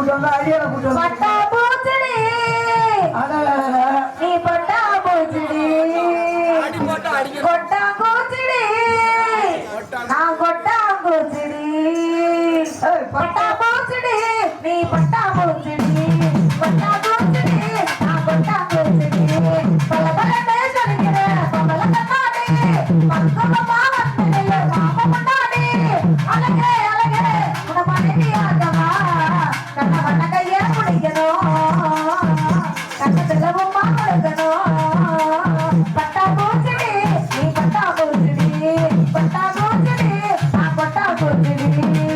கூட்டம் தான் அடியான கூட்டம் செல்லமும்மா கொடுக்கணும் பட்டா பூச்சடி நீ பட்டா பூச்சடி பட்டா பூச்சடி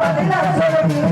Thank you.